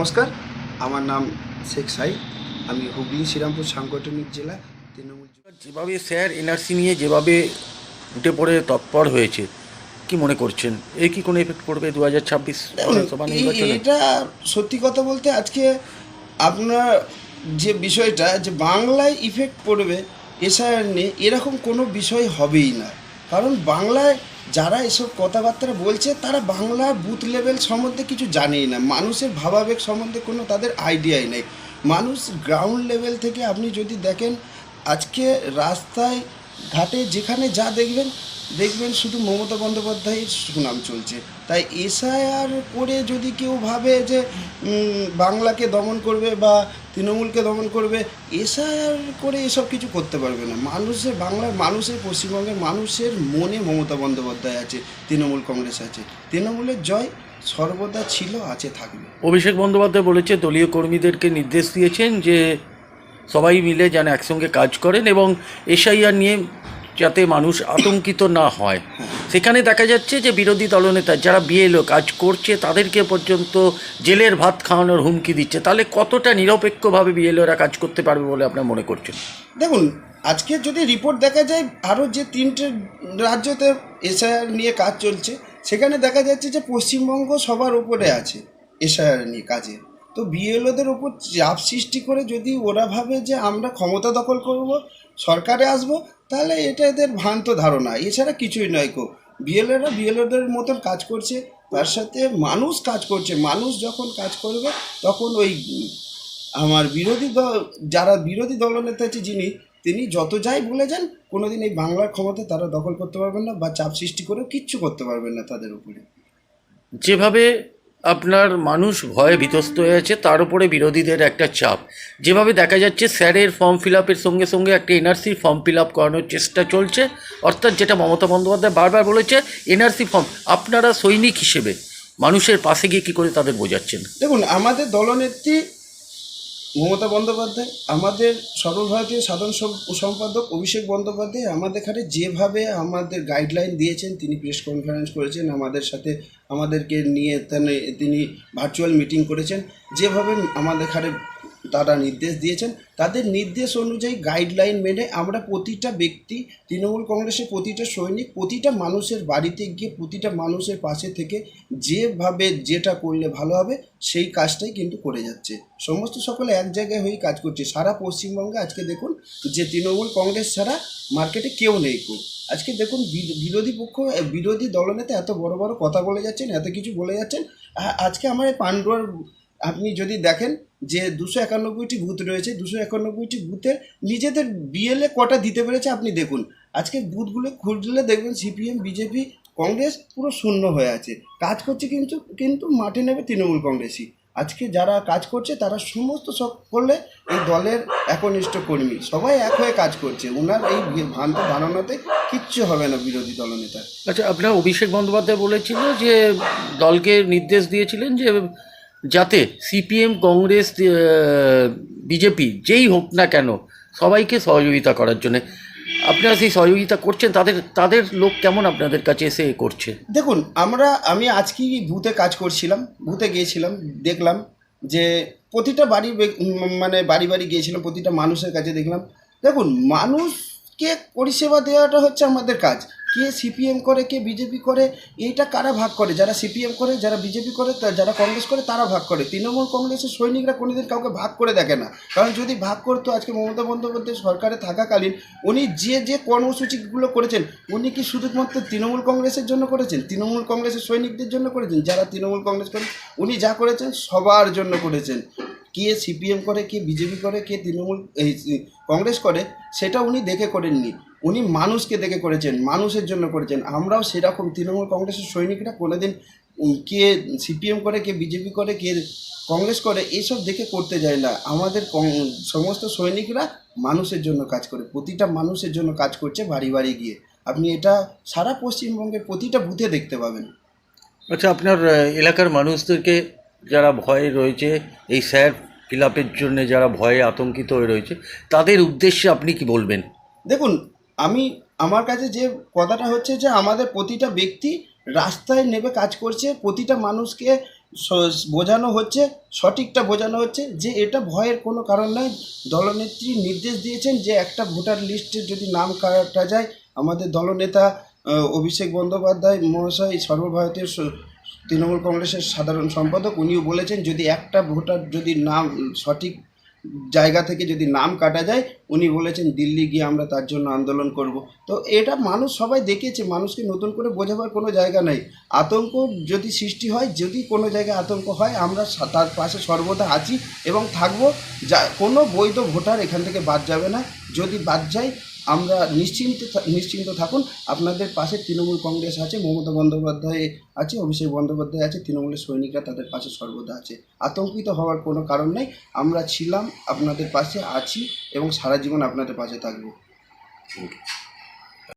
নমস্কার আমার নাম শেখ সাই আমি হুগলি শ্রীরামপুর সাংগঠনিক জেলা তৃণমূল যেভাবে স্যার এনআরসি নিয়ে যেভাবে উঠে পড়ে তৎপর হয়েছে কি মনে করছেন? এই কি কোনো এফেক্ট পড়বে দু হাজার ছাব্বিশ এটা সত্যি কথা বলতে আজকে আপনার যে বিষয়টা যে বাংলায় ইফেক্ট পড়বে এসআইআর নিয়ে এরকম কোনো বিষয় হবেই না। কারণ বাংলায় যারা এসব কথাবার্তা বলছে, তারা বাংলা বুথ লেভেল সম্বন্ধে কিছু জানেই না। মানুষের ভাবাবেগ সম্বন্ধে কোনো তাদের আইডিয়াই নেই। মানুষ গ্রাউন্ড লেভেল থেকে আপনি যদি দেখেন, আজকে রাস্তায় ঘাটে যেখানে যা দেখবেন দেখবেন শুধু মমতা বন্দ্যোপাধ্যায়ের সুনাম চলছে। তাই এসআইআর করে যদি কেউ ভাবে যে বাংলাকে দমন করবে বা তৃণমূলকে দমন করবে, এসআইআর করে এসব কিছু করতে পারবে না। মানুষের, বাংলার মানুষের, পশ্চিমবঙ্গের মানুষের মনে মমতা বন্দ্যোপাধ্যায় আছে, তৃণমূল কংগ্রেস আছে। তৃণমূলের জয় সর্বদা ছিল, আছে, থাকবে। অভিষেক বন্দ্যোপাধ্যায় বলেছে, দলীয় কর্মীদেরকে নির্দেশ দিয়েছেন যে সবাই মিলে যেন একসঙ্গে কাজ করেন এবং এসআইআর নিয়ে যাতে মানুষ আতঙ্কিত না হয়। সেখানে দেখা যাচ্ছে যে বিরোধী দলনেতা যারা বিএলও কাজ করছে, তাদেরকে পর্যন্ত জেলের ভাত খাওয়ানোর হুমকি দিচ্ছে। তাহলে কতটা নিরপেক্ষভাবে বিএলওরা কাজ করতে পারবে বলে আপনার মনে করছেন? দেখুন, আজকে যদি রিপোর্ট দেখা যায়, আরও যে তিনটে রাজ্যতে এসআইআর নিয়ে কাজ চলছে, সেখানে দেখা যাচ্ছে যে পশ্চিমবঙ্গ সবার উপরে আছে এসআইআর নিয়ে কাজে। তো বিএলওদের ওপর চাপ সৃষ্টি করে যদি ওরা ভাবে যে আমরা ক্ষমতা দখল করব, সরকারে আসব তাহলে এটা এদের ভ্রান্ত ধারণা। এছাড়া কিছুই নয় কো বিএলওরা বিএলওদের মতন কাজ করছে, তার সাথে মানুষ কাজ করছে। মানুষ যখন কাজ করবে, তখন ওই আমার বিরোধী দল, যারা বিরোধী দলনেতা আছে যিনি, তিনি যত যাই বলে যান, কোনোদিন এই বাংলার ক্ষমতা তারা দখল করতে পারবেন না বা চাপ সৃষ্টি করেও কিচ্ছু করতে পারবেন না তাদের উপরে। যেভাবে আপনার মানুষ ভয়ে বিতস্ত হয়ে আছে, তার উপরে বিরোধীদের একটা চাপ। যেভাবে দেখা যাচ্ছে, স্যারের ফর্ম ফিল আপের সঙ্গে সঙ্গে একটা এনআরসির ফর্ম ফিল আপ করানোর চেষ্টা চলছে। অর্থাৎ যেটা মমতা বন্দ্যোপাধ্যায় বারবার বলেছে এনআরসি ফর্ম আপনারা সৈনিক হিসেবে মানুষের পাশে গিয়ে কী করে তাদের বোঝাচ্ছেন? দেখুন, আমাদের দলনেত্রী মমতা বন্দ্যোপাধ্যায়, আমাদের সর্বভারতীয় সাধারণ সম্পাদক অভিষেক বন্দ্যোপাধ্যায়, আমাদের এখানে যেভাবে আমাদের গাইডলাইন দিয়েছেন, তিনি প্রেস কনফারেন্স করেছেন, আমাদের সাথে আমাদেরকে নিয়ে তিনি ভার্চুয়াল মিটিং করেছেন, যেভাবে আমাদের এখানে তারা নির্দেশ দিয়েছেন। তাদের নির্দেশ অনুযায়ী গাইডলাইন মেনে আমরা প্রতিটা ব্যক্তি, তৃণমূল কংগ্রেসের প্রতিটা সৈনিক, প্রতিটা মানুষের বাড়িতে গিয়ে প্রতিটা মানুষের পাশে থেকে যেভাবে যেটা করলে ভালো হবে, সেই কাজটাই কিন্তু করে যাচ্ছে। সমস্ত সকলে এক জায়গায় হয়েই কাজ করছে। সারা পশ্চিমবঙ্গে আজকে দেখুন যে তৃণমূল কংগ্রেস ছাড়া মার্কেটে কেউ নেই কো আজকে দেখুন বিরোধী পক্ষ, বিরোধী দলনেতা এত বড় বড় কথা বলে যাচ্ছেন, এত কিছু বলে যাচ্ছেন। আজকে আমার এই পান্ডুয়ার আপনি যদি দেখেন যে দুশো একানব্বইটি বুথ রয়েছে, দুশো একানব্বইটি বুথের নিজেদের বিএলএ কটা দিতে পেরেছে আপনি দেখুন। আজকে বুথগুলো খুঁজলে দেখবেন সিপিএম বিজেপি কংগ্রেস পুরো শূন্য হয়ে আছে। কাজ করছে কিন্তু কিন্তু মাঠে নেবে তৃণমূল কংগ্রেসই। আজকে যারা কাজ করছে, তারা সমস্ত সব করলে এই দলের একনিষ্ঠ কর্মী। সবাই এক হয়ে কাজ করছে। ওনার এই ভ্রান্ত ধারণাতে কিচ্ছু হবে না বিরোধী দলনেতার আচ্ছা আপনার অভিষেক বন্দ্যোপাধ্যায় বলেছিল যে দলকে নির্দেশ দিয়েছিলেন যে যাতে সিপিএম, কংগ্রেস বিজেপি যেই হোক না কেন সবাইকে সহযোগিতা করার জন্য। আপনারা সেই সহযোগিতা করছেন, তাদের তাদের লোক কেমন আপনাদের কাছে এসে করছে? দেখুন, আমরা, আমি আজকেই বুথে কাজ করছিলাম, বুথে গিয়েছিলাম, দেখলাম যে প্রতিটা বাড়ি মানে বাড়ি বাড়ি গিয়েছিলাম, প্রতিটা মানুষের কাছে দেখলাম। দেখুন, মানুষকে পরিষেবা দেওয়াটা হচ্ছে আমাদের কাজ। কে সিপিএম করে, কে বিজেপি করে, এইটা কারা ভাগ করে? যারা সিপিএম করে, যারা বিজেপি করে যারা কংগ্রেস করে, তারা ভাগ করে। তৃণমূল কংগ্রেসের সৈনিকরা কোনোদিন কাউকে ভাগ করে দেখে না। কারণ যদি ভাগ করতো, আজকে মমতা বন্দ্যোপাধ্যায় সরকারে থাকাকালীন, উনি যে যে কর্মসূচিগুলো করেছেন, উনি কি শুধুমাত্র তৃণমূল কংগ্রেসের জন্য করেছেন? তৃণমূল কংগ্রেসের সৈনিকদের জন্য করেছেন? যারা তৃণমূল কংগ্রেস করেন উনি যা করেছেন, সবার জন্য করেছেন। কে সিপিএম করে, কে বিজেপি করে, কে তৃণমূল কংগ্রেস করে, সেটা উনি দেখে করেননি। উনি মানুষকে দেখে করেছেন মানুষের জন্য করেছেন। আমরাও সেরকম তৃণমূল কংগ্রেসের সৈনিকরা কোনোদিন কে সিপিএম করে কে বিজেপি করে কে কংগ্রেস করে এসব দেখে করতে যায় না। আমাদের সমস্ত সৈনিকরা মানুষের জন্য কাজ করে প্রতিটা মানুষের জন্য কাজ করছে বাড়ি বাড়ি গিয়ে। আপনি এটা সারা পশ্চিমবঙ্গের প্রতিটা বুথে দেখতে পাবেন। আচ্ছা আপনার এলাকার মানুষদেরকে যারা ভয়ে রয়েছে এই স্যার ফিল আপের জন্য যারা ভয়ে আতঙ্কিত হয়ে রয়েছে তাদের উদ্দেশ্যে আপনি কি বলবেন? দেখুন আমি, আমার কাছে যে কথাটা হচ্ছে যে আমাদের প্রতিটা ব্যক্তি রাস্তায় নেবে কাজ করছে, প্রতিটা মানুষকে বোঝানো হচ্ছে, সঠিকটা বোঝানো হচ্ছে যে এটা ভয়ের কোনো কারণ নয় দলনেত্রী নির্দেশ দিয়েছেন যে একটা ভোটার লিস্টে যদি নাম কাটা যায়, আমাদের দলনেতা অভিষেক বন্দ্যোপাধ্যায় মহাশয়, সর্বভারতীয় তৃণমূল কংগ্রেসের সাধারণ সম্পাদক, উনিও বলেছেন যদি একটা ভোটার যদি নাম সঠিক জায়গা থেকে যদি নাম কাটা যায়, উনি বলেছেন দিল্লি গিয়ে আমরা তার জন্য আন্দোলন করব। তো এটা মানুষ সবাই দেখেছে মানুষকে নতুন করে বোঝাবার কোনো জায়গা নেই। আতঙ্ক যদি সৃষ্টি হয়, যদি কোনো জায়গায় আতঙ্ক হয়, আমরা তার পাশে সর্বদা আছি এবং থাকব। যা, কোনো বৈধ ভোটার এখান থেকে বাদ যাবে না। যদি বাদ যায় আমরা নিশ্চিন্ত নিশ্চিন্ত থাকুন। আপনাদের পাশে তৃণমূল কংগ্রেস আছে, মমতা বন্দ্যোপাধ্যায় আছে, অভিষেক বন্দ্যোপাধ্যায় আছে, তৃণমূলের সৈনিকরা তাদের পাশে সর্বদা আছে। আতঙ্কিত হওয়ার কোনো কারণ নেই। আমরা ছিলাম আপনাদের পাশে, আছি এবং সারা জীবন আপনাদের পাশে থাকব।